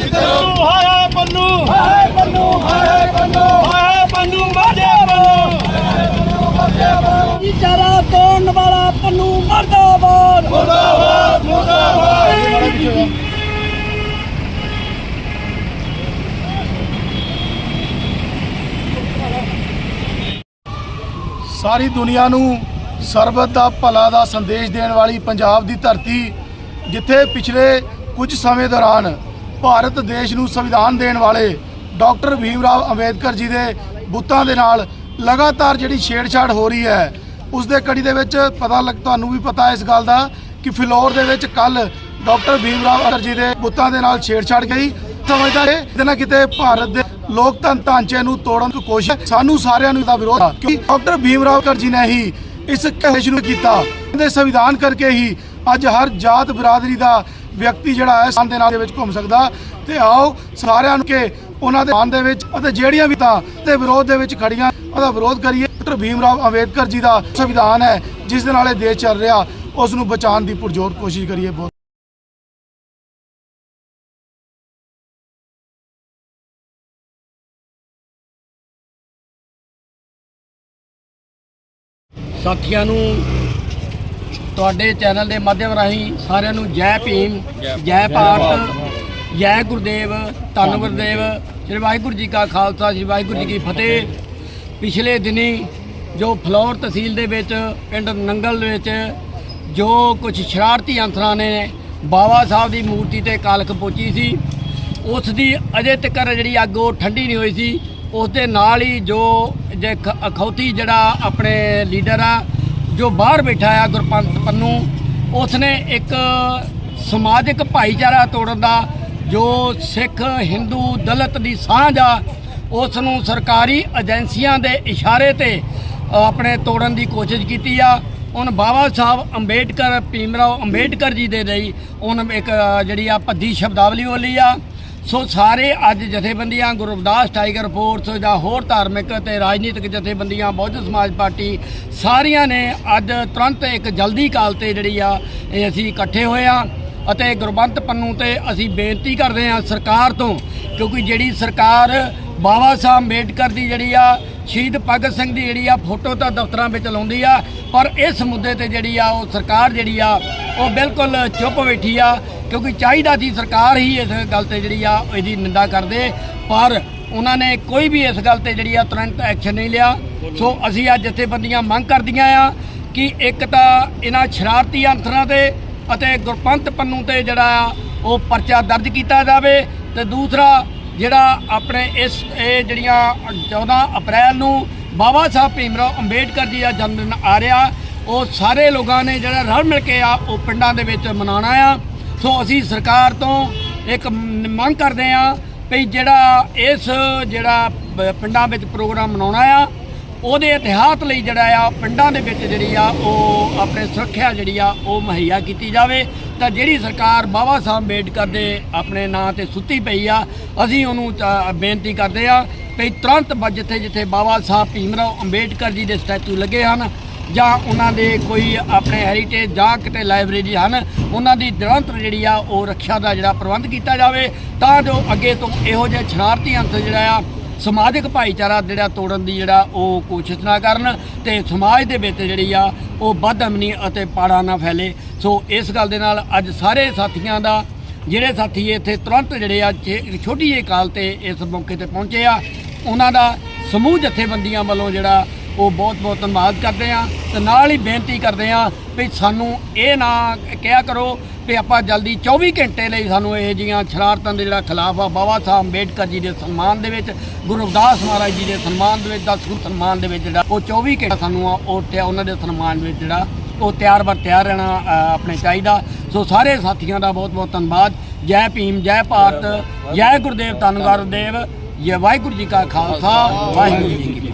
ਪੰਨੂ ਹਾਏ ਪੰਨੂ ਹਾਏ ਪੰਨੂ ਹਾਏ ਪੰਨੂ ਹਾਏ ਪੰਨੂ ਮਾਰੇ ਪੰਨੂ ਵਿਚਾਰਾ ਤੋੜਨ ਵਾਲਾ ਪੰਨੂ ਮਰਦਾਬਾਦ ਮੁਰਦਾਬਾਦ ਮੁਰਦਾਬਾਦ ਸਾਰੀ ਦੁਨੀਆ ਨੂੰ ਸਰਬਤ ਦਾ ਭਲਾ ਦਾ ਸੰਦੇਸ਼ ਦੇਣ ਵਾਲੀ ਪੰਜਾਬ ਦੀ ਧਰਤੀ, ਜਿੱਥੇ ਪਿਛਲੇ ਕੁਝ ਸਮੇਂ ਦੌਰਾਨ ਭਾਰਤ ਦੇਸ਼ ਨੂੰ ਸੰਵਿਧਾਨ ਦੇਣ ਵਾਲੇ ਡਾਕਟਰ ਭੀਮ ਰਾਵ ਅੰਬੇਦਕਰ ਜੀ ਦੇ ਬੁੱਤਾਂ ਦੇ ਨਾਲ ਲਗਾਤਾਰ ਜਿਹੜੀ ਛੇੜਛਾੜ ਹੋ ਰਹੀ ਹੈ, ਉਸ ਦੇ ਕੜੀ ਦੇ ਵਿੱਚ ਪਤਾ ਲੱਗ ਤੁਹਾਨੂੰ ਵੀ ਪਤਾ ਇਸ ਗੱਲ ਦਾ ਕਿ ਫਿਲੌਰ ਦੇ ਵਿੱਚ ਕੱਲ ਡਾਕਟਰ ਭੀਮ ਰਾਓ ਅੰਬੇਦਕਰ ਜੀ ਦੇ ਬੁੱਤਾਂ ਦੇ ਨਾਲ ਛੇੜਛਾੜ ਗਈ। ਸਮਝਦਾ ਹੈ ਕਿਤੇ ਨਾ ਕਿਤੇ ਭਾਰਤ ਦੇ ਲੋਕਤੰਤਰ ਢਾਂਚੇ ਨੂੰ ਤੋੜਨ ਦੀ ਕੋਸ਼ਿਸ਼ ਸਾਨੂੰ ਸਾਰਿਆਂ ਨੂੰ ਦਾ ਵਿਰੋਧ ਹੈ ਕਿਉਂਕਿ ਡਾਕਟਰ ਭੀਮ ਰਾਓ ਅੰਬੇਦਕਰ ਜੀ ਨੇ ਹੀ ਇਸ ਕੇਸ ਨੂੰ ਕੀਤਾ। ਦੇ ਸੰਵਿਧਾਨ ਕਰਕੇ ਹੀ ਅੱਜ ਹਰ ਜਾਤ ਬਰਾਦਰੀ ਦਾ ਵਿਅਕਤੀ ਜਿਹੜਾ ਹੈ ਸੰਵਿਧਾਨ ਦੇ ਨਾਲ ਦੇ ਵਿੱਚ ਘੁੰਮ ਸਕਦਾ ਤੇ ਆਓ ਸਾਰਿਆਂ ਨੂੰ ਕਿ ਉਹਨਾਂ ਦੇ ਮਾਨ ਦੇ ਵਿੱਚ ਅਤੇ ਜਿਹੜੀਆਂ ਵੀ ਤਾਂ ਤੇ ਵਿਰੋਧ ਦੇ ਵਿੱਚ ਖੜੀਆਂ, ਉਹਦਾ ਵਿਰੋਧ ਕਰੀਏ। ਡਾਕਟਰ ਭੀਮ ਰਾਓ ਅੰਬੇਦਕਰ ਜੀ ਦਾ ਸੰਵਿਧਾਨ ਹੈ, ਜਿਸ ਦੇ ਨਾਲ ਇਹ ਦੇਸ਼ ਚੱਲ ਰਿਹਾ। ਉਸ ਨੂੰ ਬਚਾਉਣ ਦੀ ਪੁਰਜੋਰ ਕੋਸ਼ਿਸ਼ ਕਰੀਏ ਬਹੁਤ। ਸਾਥੀਆਂ ਨੂੰ ਤੁਹਾਡੇ ਚੈਨਲ ਦੇ ਮਾਧਿਅਮ ਰਾਹੀਂ ਸਾਰਿਆਂ ਨੂੰ ਜੈ ਭੀਮ ਜੈ ਭਾਰਤ ਜੈ ਗੁਰਦੇਵ ਧੰਨ ਗੁਰਦੇਵ। ਸ੍ਰੀ ਵਾਹਿਗੁਰੂ ਜੀ ਕਾ ਖਾਲਸਾ ਸ੍ਰੀ ਵਾਹਿਗੁਰੂ ਜੀ ਕੀ ਫਤਿਹ। ਪਿਛਲੇ ਦਿਨੀ ਜੋ ਫਲੌਰ ਤਹਿਸੀਲ ਦੇ ਵਿੱਚ ਪਿੰਡ ਨੰਗਲ ਦੇ ਵਿੱਚ ਜੋ ਕੁਝ ਸ਼ਰਾਰਤੀ ਅੰਸਰਾਂ ਨੇ ਬਾਬਾ ਸਾਹਿਬ ਦੀ ਮੂਰਤੀ ਤੇ ਕਾਲਖ ਪੋਚੀ ਸੀ ਉਸ ਦੀ ਅਜੇ ਤੱਕ ਜਿਹੜੀ ਅੱਗ ਉਹ ਠੰਡੀ ਨਹੀਂ ਹੋਈ ਸੀ ਉਸ ਦੇ ਨਾਲ ਹੀ ਜੋ ਜੇ ਅਖੌਤੀ ਜਿਹੜਾ ਆਪਣੇ ਲੀਡਰ ਆ ਜੋ ਬਾਹਰ ਬੈਠਾ ਆ ਗੁਰਪੰਤ ਪੰਨੂ, ਉਸਨੇ ਇੱਕ ਸਮਾਜਿਕ ਭਾਈਚਾਰਾ ਤੋੜਨ ਦਾ, ਜੋ ਸਿੱਖ, ਹਿੰਦੂ, ਦਲਿਤ ਦੀ ਸਾਂਝ ਆ ਉਸ ਨੂੰ ਸਰਕਾਰੀ ਏਜੰਸੀਆਂ ਦੇ ਇਸ਼ਾਰੇ ਤੇ ਆਪਣੇ ਤੋੜਨ ਦੀ ਕੋਸ਼ਿਸ਼ ਕੀਤੀ ਆ। ਹੁਣ ਬਾਬਾ ਸਾਹਿਬ ਅੰਬੇਡਕਰ ਭੀਮਰਾਓ ਅੰਬੇਡਕਰ ਜੀ ਦੇ ਲਈ ਉਹਨ ਇੱਕ ਜਿਹੜੀ ਆ ਭੱਦੀ ਸ਼ਬਦਾਵਲੀ ਬੋਲੀ ਆ। ਸੋ ਸਾਰੇ ਅੱਜ ਜਥੇਬੰਦੀਆਂ, ਗੁਰੂ ਰਵਿਦਾਸ ਟਾਈਗਰ ਫੋਰਸ ਜਾਂ ਹੋਰ ਧਾਰਮਿਕ ਤੇ ਰਾਜਨੀਤਿਕ ਜਥੇਬੰਦੀਆਂ ਬਹੁਜਨ ਸਮਾਜ ਪਾਰਟੀ ਸਾਰੀਆਂ ਨੇ ਅੱਜ ਤੁਰੰਤ ਇੱਕ ਜਲਦੀ ਕਾਲ ਤੇ ਜਿਹੜੀ ਆ, ਇਹ ਅਸੀਂ ਇਕੱਠੇ ਹੋਏ ਆ ਅਤੇ ਗੁਰਬੰਤ ਪੰਨੂ ਤੇ ਅਸੀਂ ਬੇਨਤੀ ਕਰਦੇ ਹਾਂ ਸਰਕਾਰ ਤੋਂ, ਕਿਉਂਕਿ ਜਿਹੜੀ ਸਰਕਾਰ ਬਾਬਾ ਸਾਹਿਬ ਅੰਬੇਡਕਰ ਦੀ ਜਿਹੜੀ ਆ, ਸ਼ਹੀਦ ਭਗਤ ਸਿੰਘ ਦੀ ਜਿਹੜੀ ਆ ਫੋਟੋ ਤਾਂ ਦਫ਼ਤਰਾਂ ਵਿੱਚ ਲਾਉਂਦੀ ਆ, ਪਰ ਇਸ ਮੁੱਦੇ ਤੇ ਜਿਹੜੀ ਆ ਉਹ ਸਰਕਾਰ ਜਿਹੜੀ ਆ, ਉਹ ਬਿਲਕੁਲ ਚੁੱਪ ਬੈਠੀ ਆ। ਕਿਉਂਕਿ ਚਾਹੀਦਾ ਸੀ ਸਰਕਾਰ ਹੀ ਇਸ ਗੱਲ ਤੇ ਜਿਹੜੀ ਆ ਇਹਦੀ ਨਿੰਦਾ ਕਰਦੇ, ਪਰ ਉਹਨਾਂ ਨੇ ਕੋਈ ਵੀ ਇਸ ਗੱਲ ਤੇ ਜਿਹੜੀ ਆ ਤੁਰੰਤ ਐਕਸ਼ਨ ਨਹੀਂ ਲਿਆ। ਸੋ ਅਸੀਂ ਅੱਜ ਜਥੇਬੰਦੀਆਂ ਮੰਗ ਕਰਦੀਆਂ ਆ ਕਿ ਇੱਕ ਤਾਂ ਇਹਨਾਂ ਸ਼ਰਾਰਤੀ ਅੰਸਰਾਂ ਤੇ ਅਤੇ ਗੁਰਪੰਤ ਪੰਨੂ ਤੇ ਜਿਹੜਾ ਆ ਉਹ ਪਰਚਾ ਦਰਜ ਕੀਤਾ ਜਾਵੇ ਤੇ ਦੂਸਰਾ ਜਿਹੜਾ ਆਪਣੇ ਇਸ, ਇਹ ਜਿਹੜੀਆਂ 14 ਅਪ੍ਰੈਲ ਨੂੰ ਬਾਬਾ ਸਾਹਿਬ ਭੀਮਰਾਓ ਅੰਬੇਡਕਰ ਜੀ ਦਾ ਜਨਮ ਦਿਨ ਆ ਰਿਹਾ, ਉਹ ਸਾਰੇ ਲੋਕਾਂ ਨੇ ਜਿਹੜਾ ਰਲ ਮਿਲ ਕੇ ਆ ਉਹ ਪਿੰਡਾਂ ਦੇ ਵਿੱਚ ਮਨਾਉਣਾ ਆ। ਸੋ ਅਸੀਂ ਸਰਕਾਰ ਤੋਂ ਇੱਕ ਮੰਗ ਕਰਦੇ ਆ ਵੀ ਜਿਹੜਾ ਇਸ ਜਿਹੜਾ ਪਿੰਡਾਂ ਵਿੱਚ ਪ੍ਰੋਗਰਾਮ ਮਨਾਉਣਾ ਆ ਉਹਦੇ ਇਤਿਹਾਸ ਲਈ ਜਿਹੜਾ ਆ ਪਿੰਡਾਂ ਦੇ ਵਿੱਚ ਜਿਹੜੀ ਆ ਉਹ ਆਪਣੇ ਸੁਰੱਖਿਆ ਜਿਹੜੀ ਆ ਉਹ ਮੁਹੱਈਆ ਕੀਤੀ ਜਾਵੇ। ਤਾਂ ਜਿਹੜੀ ਸਰਕਾਰ ਬਾਬਾ ਸਾਹਿਬ ਅੰਬੇਡਕਰ ਦੇ ਆਪਣੇ ਨਾਂ ਤੇ ਸੁੱਤੀ ਪਈ ਆ ਅਸੀਂ ਉਹਨੂੰ ਅ, ਬੇਨਤੀ ਕਰਦੇ ਆ ਵੀ ਤੁਰੰਤ ਜਿੱਥੇ ਜਿੱਥੇ ਬਾਬਾ ਸਾਹਿਬ ਭੀਮਰਾਓ ਅੰਬੇਡਕਰ ਜੀ ਦੇ ਸਟੈਚੂ ਲੱਗੇ ਹਨ ਜਾਂ ਉਹਨਾਂ ਦੇ ਕੋਈ ਆਪਣੇ ਹੈਰੀਟੇਜ ਜਾਂ ਕਿਤੇ ਲਾਇਬ੍ਰੇਰੀ ਹਨ, ਉਹਨਾਂ ਦੀ ਨਿਰੰਤਰ ਜਿਹੜੀ ਆ ਉਹ ਰੱਖਿਆ ਦਾ ਜਿਹੜਾ ਪ੍ਰਬੰਧ ਕੀਤਾ ਜਾਵੇ, ਤਾਂ ਜੋ ਅੱਗੇ ਤੋਂ ਇਹੋ ਜਿਹੇ ਸ਼ਰਾਰਤੀ ਅੰਸਰ ਜਿਹੜਾ ਆ, ਸਮਾਜਿਕ ਭਾਈਚਾਰਾ ਜਿਹੜਾ ਤੋੜਨ ਦੀ ਜਿਹੜਾ ਉਹ ਕੋਸ਼ਿਸ਼ ਨਾ ਕਰਨ ਤੇ ਸਮਾਜ ਦੇ ਵਿੱਚ ਜਿਹੜੀ ਆ ਉਹ ਬਦਅਮਨੀ ਅਤੇ ਪਾੜਾ ਨਾ ਫੈਲੇ। ਸੋ ਇਸ ਗੱਲ ਦੇ ਨਾਲ ਅੱਜ ਸਾਰੇ ਸਾਥੀਆਂ ਦਾ, ਜਿਹੜੇ ਸਾਥੀ ਇੱਥੇ ਤੁਰੰਤ ਜਿਹੜੇ ਆ ਛੇ- ਛੋਟੀ ਜਿਹੀ ਕਾਲ ਤੇ ਇਸ ਮੌਕੇ ਤੇ ਪਹੁੰਚੇ ਆ, ਉਹਨਾਂ ਦਾ ਸਮੂਹ ਜਥੇਬੰਦੀਆਂ ਵੱਲੋਂ ਜਿਹੜਾ ਉਹ ਬਹੁਤ ਬਹੁਤ ਧੰਨਵਾਦ ਕਰਦੇ ਆ। ਤੇ ਨਾਲ ਹੀ ਬੇਨਤੀ ਕਰਦੇ ਆ ਵੀ ਸਾਨੂੰ ਇਹ ਨਾ ਕਿਹਾ ਕਰੋ ਵੀ ਆਪਾਂ ਜਲਦੀ 24 ਘੰਟੇ ਲਈ ਸਾਨੂੰ ਇਹ ਜੀਆਂ ਸ਼ਰਾਰਤਾਂ ਦੇ ਜਿਹੜਾ ਖਿਲਾਫ ਆ, ਬਾਬਾ ਸਾਹਿਬ ਅੰਬੇਡਕਰ ਜੀ ਦੇ ਸਨਮਾਨ ਦੇ ਵਿੱਚ, ਗੁਰੂ ਰਵਿਦਾਸ ਮਹਾਰਾਜ ਜੀ ਦੇ ਸਨਮਾਨ ਦੇ ਵਿੱਚ, ਦਾ ਸੁਰ ਸਨਮਾਨ ਦੇ ਵਿੱਚ ਜਿਹੜਾ ਉਹ 24 ਘੰਟੇ ਸਾਨੂੰ ਆ, ਉਹ ਤੇ ਉਹਨਾਂ ਦੇ ਸਨਮਾਨ ਵਿੱਚ ਜਿਹੜਾ ਉਹ ਤਿਆਰ ਬਰ ਤਿਆਰ ਰਹਿਣਾ ਆਪਣੇ ਚਾਹੀਦਾ। ਸੋ ਸਾਰੇ ਸਾਥੀਆਂ ਦਾ ਬਹੁਤ ਬਹੁਤ ਧੰਨਵਾਦ। ਜੈ ਭੀਮ, ਜੈ ਭਾਰਤ, ਜੈ ਗੁਰਦੇਵ ਧੰਨ ਗੁਰਦੇਵ, ਜੈ ਵਾਹਿਗੁਰੂ ਜੀ ਕਾ ਖਾਲਸਾ, ਵਾਹਿਗੁਰੂ ਜੀ ਕੀ